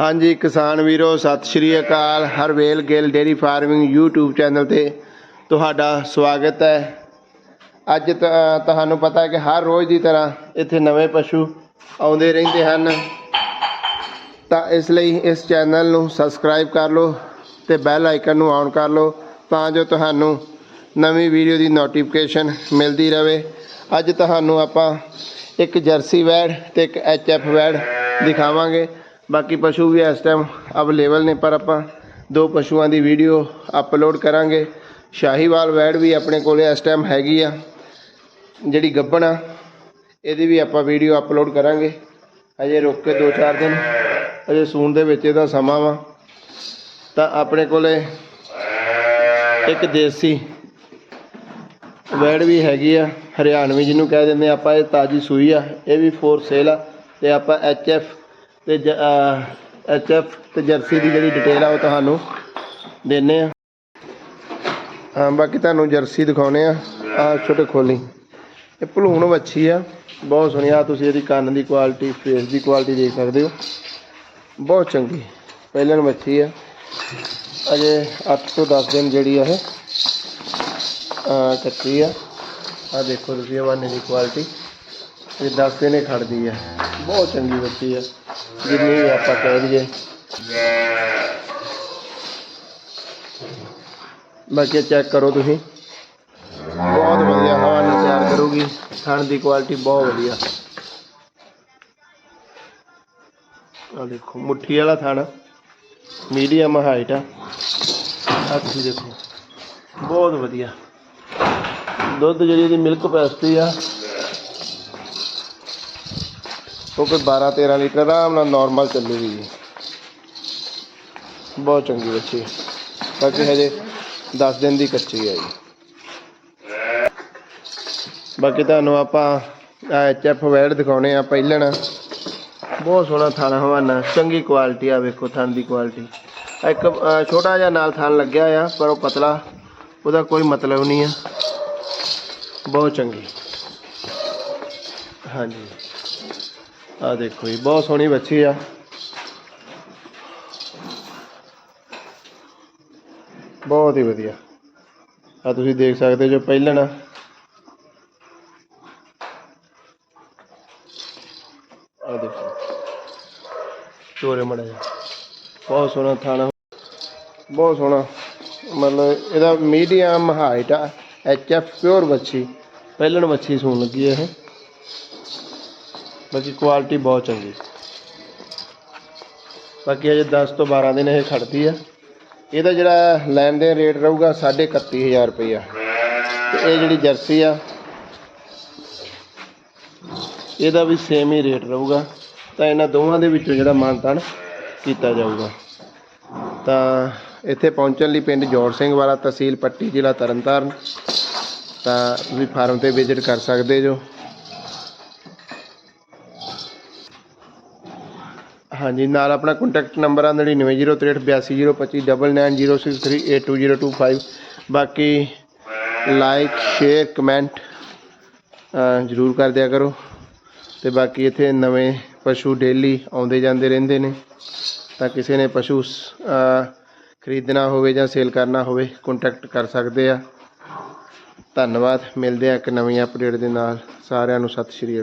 ਹਾਂਜੀ, ਕਿਸਾਨ ਵੀਰੋ, ਸਤਿ ਸ਼੍ਰੀ ਅਕਾਲ। Harvel Gill dairy farming YouTube channel ਤੇ ਤੁਹਾਡਾ ਸਵਾਗਤ ਹੈ। ਅੱਜ ਤ- ਤੁਹਾਨੂੰ ਪਤਾ ਹੈ ਕਿ ਹਰ ਰੋਜ਼ ਦੀ ਤਰ੍ਹਾਂ ਇੱਥੇ ਨਵੇਂ ਪਸ਼ੂ ਆਉਂਦੇ ਰਹਿੰਦੇ ਹਨ। ਤਾਂ ਇਸ ਲਈ ਇਸ ਚੈਨਲ ਨੂੰ ਸਬਸਕ੍ਰਾਈਬ ਕਰ ਲਓ ਤੇ ਬੈਲ ਆਈਕਨ ਨੂੰ ਔਨ ਕਰ ਲਓ ਤਾਂ ਜੋ ਤੁਹਾਨੂੰ ਨਵੀਂ ਵੀਡੀਓ ਦੀ ਨੋਟੀਫਿਕੇਸ਼ਨ ਮਿਲਦੀ ਰਹੇ। ਅੱਜ ਤੁਹਾਨੂੰ ਆਪਾਂ ਇੱਕ ਜਰਸੀ ਵੈੜ ਤੇ ਇੱਕ ਐਚਐਫ ਵੈੜ ਦਿਖਾਵਾਂਗੇ। ਬਾਕੀ ਪਸ਼ੂ ਵੀ ਇਸ ਟਾਈਮ ਅਵੇਲੇਬਲ ਨੇ, ਪਰ ਆਪਾਂ ਦੋ ਪਸ਼ੂਆਂ ਦੀ ਵੀਡੀਓ ਅਪਲੋਡ ਕਰਾਂਗੇ। ਸ਼ਾਹੀਵਾਲ ਵੈੜ ਵੀ ਆਪਣੇ ਕੋਲੇ ਇਸ ਟਾਈਮ ਹੈਗੀ ਆ, ਜਿਹੜੀ ਗੱਬਣ ਆ, ਇਹਦੀ ਵੀ ਆਪਾਂ ਵੀਡੀਓ ਅਪਲੋਡ ਕਰਾਂਗੇ। ਅਜੇ ਰੁਕ ਕੇ 2-4 ਦਿਨ ਅਜੇ ਸੂਣ ਦੇ ਵਿੱਚ ਇਹਦਾ ਸਮਾਂ ਵਾ। ਤਾਂ ਆਪਣੇ ਕੋਲੇ ਇੱਕ ਦੇਸੀ ਵੈੜ ਵੀ ਹੈਗੀ ਆ, ਹਰਿਆਣਵੀ ਜਿਹਨੂੰ ਕਹਿ ਦਿੰਦੇ ਆ ਆਪਾਂ, ਇਹ ਤਾਜੀ ਸੂਈ ਆ, ਇਹ ਵੀ ਫੋਰ ਸੇਲ ਆ, ਤੇ ਆਪਾਂ ਐਚਐਫ ਤੇ ਐਚਐਫ ਤੇ ਜਰਸੀ ਦੀ ਜਿਹੜੀ ਡਿਟੇਲ ਆ ਉਹ ਤੁਹਾਨੂੰ ਦਿੰਨੇ ਆ। ਹਾਂ, ਬਾਕੀ ਤੁਹਾਨੂੰ ਜਰਸੀ ਦਿਖਾਉਨੇ ਆ। ਆ ਛੋਟੇ ਖੋਲੀ। ਇਹ ਭਲੂਣ ਵੱਛੀ ਆ। ਬਹੁਤ ਸੋਹਣੀ ਆ। ਤੁਸੀਂ ਇਹਦੀ ਕੰਨ ਦੀ ਕੁਆਲਿਟੀ ਫੇਸ ਦੀ ਕੁਆਲਿਟੀ ਦੇਖ ਸਕਦੇ ਹੋ। ਬਹੁਤ ਚੰਗੀ। ਪਹਿਲਣ ਵੱਛੀ ਆ। ਅਜੇ 8 ਤੋਂ 10 ਦਿਨ ਜਿਹੜੀ ਆ ਇਹ, ਅਹ ਕੱਚੀ ਆ। ਆ ਦੇਖੋ ਤੁਸੀਂ ਹਵਾਨੇ ਦੀ ਕੁਆਲਿਟੀ ਇਹ 10 ਦਿਨੇ ਖੜਦੀ ਆ। ਬਹੁਤ ਚੰਗੀ ਬੱਚੀ ਆ। ਜਿੰਨੀ ਵੀ ਆਪਾਂ ਕਹਿ ਦਈਏ। ਬਾਕੀ ਚੈੱਕ ਕਰੋ ਤੁਸੀਂ। ਬਹੁਤ ਵਧੀਆ ਹਵਾਨੇ ਤਿਆਰ ਕਰੂਗੀ। ਥਣ ਦੀ ਕੁਆਲਿਟੀ ਬਹੁਤ ਵਧੀਆ। ਆ ਦੇਖੋ, ਮੁੱਠੀ ਵਾਲਾ ਥਣ। ਮੀਡੀਅਮ ਹਾਈਟ ਆ। ਆ ਤੁਸੀਂ ਦੇਖੋ। ਬਹੁਤ ਵਧੀਆ। ਦੁੱਧ ਜਿਹੜੀ ਇਹਦੀ ਮਿਲਕ ਕਪੈਸਿਟੀ ਆ ਉਹ ਕੋਈ 12 13 ਲੀਟਰ ਆਰਾਮ ਨਾਲ ਨਾਰਮਲ ਚੱਲੂਗੀ ਜੀ ਬਹੁਤ ਚੰਗੀ ਬੱਚੀ ਬਾਕੀ ਹਜੇ 10 ਦਿਨ ਦੀ ਕੱਚੀ ਹੈ ਜੀ। ਬਾਕੀ ਤੁਹਾਨੂੰ ਆਪਾਂ, ਆ ਐਚਐਫ ਵੈਡ ਦਿਖਾਉਣੇ ਆ ਪਹਿਲਣ। ਬਹੁਤ ਸੋਹਣਾ ਥਣ ਹਵਾਨਾ, ਚੰਗੀ ਕੁਆਲਿਟੀ ਆ ਵੇਖੋ, ਥਣ ਦੀ ਕੁਆਲਿਟੀ ਇੱਕ ਛੋਟਾ ਜਿਹਾ ਨਾਲ ਥਣ ਲੱਗਿਆ ਆ, ਪਰ ਉਹ ਪਤਲਾ, ਉਹਦਾ ਕੋਈ ਮਤਲਬ ਨਹੀਂ ਆ। ਬਹੁਤ ਚੰਗੀ। ਹਾਂਜੀ। ਆ ਦੇਖੋ ਜੀ, ਬਹੁਤ ਸੋਹਣੀ ਬੱਚੀ ਆ। ਬਹੁਤ ਹੀ ਵਧੀਆ। ਆ ਤੁਸੀਂ ਦੇਖ ਸਕਦੇ ਜੋ ਪਹਿਲਣ ਆ। ਆ ਦੇਖੋ, ਚੋਰੇ ਮੜਾ ਬਹੁਤ ਸੋਹਣਾ ਥਾਣਾ। ਬਹੁਤ ਸੋਹਣਾ, ਮਤਲਬ ਇਹਦਾ ਮੀਡੀਅਮ ਹਾਈਟ ਆ। ਐਚ ਐਫ ਪਿਓਰ ਬੱਚੀ। ਪਹਿਲਣ ਬੱਚੀ ਸੂਣ ਲੱਗੀ ਇਹ। ਬਾਕੀ ਕੁਆਲਿਟੀ ਬਹੁਤ ਚੰਗੀ। ਬਾਕੀ ਅਜੇ 10 ਤੋਂ 12 ਦਿਨ ਇਹ ਖੜਦੀ ਆ। ਇਹਦਾ ਜਿਹੜਾ ਲੈਣ ਦੇ ਰੇਟ ਰਹੂਗਾ 31500 ਰੁਪਈਆ। ਤੇ ਇਹ ਜਿਹੜੀ ਜਰਸੀ ਆ, ਇਹਦਾ ਵੀ ਸੇਮ ਹੀ ਰੇਟ ਰਹੂਗਾ। ਤਾਂ ਇਹਨਾਂ ਦੋਵਾਂ ਦੇ ਵਿੱਚੋਂ ਜਿਹੜਾ ਮਾਨਤਾਨ ਕੀਤਾ ਜਾਊਗਾ। ਤਾਂ ਇੱਥੇ ਪਹੁੰਚਣ ਲਈ ਪਿੰਡ ਜੋੜ ਸਿੰਘ ਵਾਲਾ ਤਹਿਸੀਲ ਪੱਟੀ ਜ਼ਿਲ੍ਹਾ ਤਰਨਤਾਰਨ। ਤਾਂ ਵੀ ਫਾਰਮ ਤੇ ਵਿਜ਼ਿਟ ਕਰ ਸਕਦੇ ਜੋ। ਹਾਂਜੀ ਨਾਲ ਆਪਣਾ ਕੰਟੈਕਟ ਨੰਬਰ ਆ 990682259906382025 ਬਾਕੀ ਲਾਈਕ ਸ਼ੇਅਰ ਕਮੈਂਟ ਜ਼ਰੂਰ ਕਰ ਦਿਆ ਕਰੋ। ਤੇ ਬਾਕੀ ਇੱਥੇ ਨਵੇਂ ਪਸ਼ੂ ਡੇਲੀ ਆਉਂਦੇ ਜਾਂਦੇ ਰਹਿੰਦੇ ਨੇ। ਤਾਂ ਕਿਸੇ ਨੇ ਪਸ਼ੂ ਅਹ, ਖਰੀਦਣਾ ਹੋਵੇ ਜਾਂ ਸੇਲ ਕਰਨਾ ਹੋਵੇ ਕੰਟੈਕਟ ਕਰ ਸਕਦੇ ਆ। ਧੰਨਵਾਦ ਮਿਲਦੇ ਆ ਇੱਕ ਨਵੀਂ ਅਪਡੇਟ ਦੇ ਨਾਲ। ਸਾਰਿਆਂ ਨੂੰ ਸਤਿ ਸ਼੍ਰੀ ਅਕਾਲ।